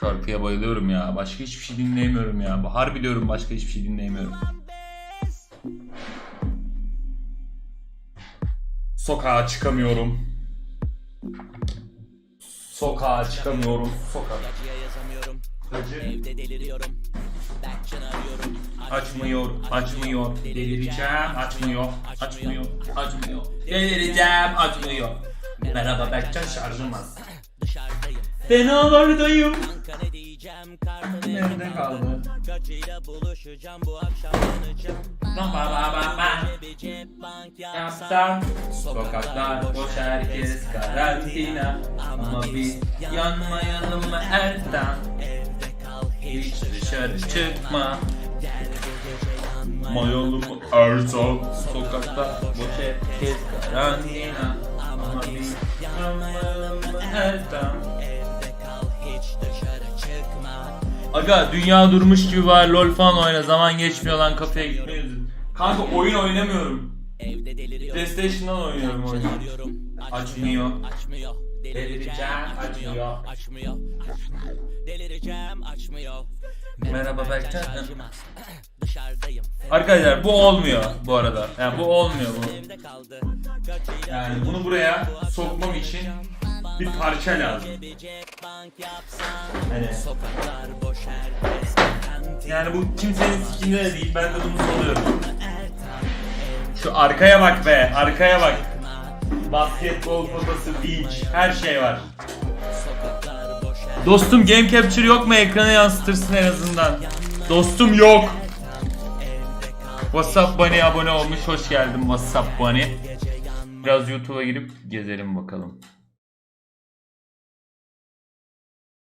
şarkıya bayılıyorum ya. Başka hiçbir şey dinleyemiyorum ya. Harbi diyorum başka hiçbir şey dinleyemiyorum. Sokağa çıkamıyorum. Sokağa çıkamıyorum. Sokak. Acıya yazamıyorum Acı. Evde deliriyorum Berkcan arıyorum Açmıyor, açmıyor. Delireceğim, açmıyor, açmıyor, açmıyor. Delireceğim, açmıyor. Merhaba Berkcan şarjım az. Dışarıdayım Fenalardayım. Nerede kaldı? Kaçıyla buluşacağım Bu akşam yanacağım. Ba ba ba yapsam Sokaklar boş herkes karantina. Ama biz yanmayalım mı Ertan? Evde kal hiç dışarı çıkma. Mayalım Ertan? Sokaklar boş herkes karantina. Ama biz yanmayalım mı Ertan Aga dünya durmuş gibi var lol falan oyna zaman geçmiyor lan kafeye gitmiyoruz. Kanka oyun oynamıyorum. Evde deliriyorum PlayStation'dan oynuyorum oyunu. Açmıyor. Açmıyor Delireceğim, açmıyor. Açmıyor Delireceğim açmıyor Merhaba Berkcan. Dışarıdayım Arkadaşlar bu olmuyor bu arada. Yani bu olmuyor bu. Yani bunu buraya sokmam için bir parça lazım. Hani yani bu kimsenin sikinde de değil. Ben de bunu soruyorum. Şu arkaya bak be. Arkaya bak. Basketbol potası, beach, her şey var. Dostum game capture yok mu ekrana yansıtırsın en azından. Dostum yok. WhatsApp Bunny abone olmuş. Hoş geldin WhatsApp Bunny. Biraz YouTube'a girip gezelim bakalım.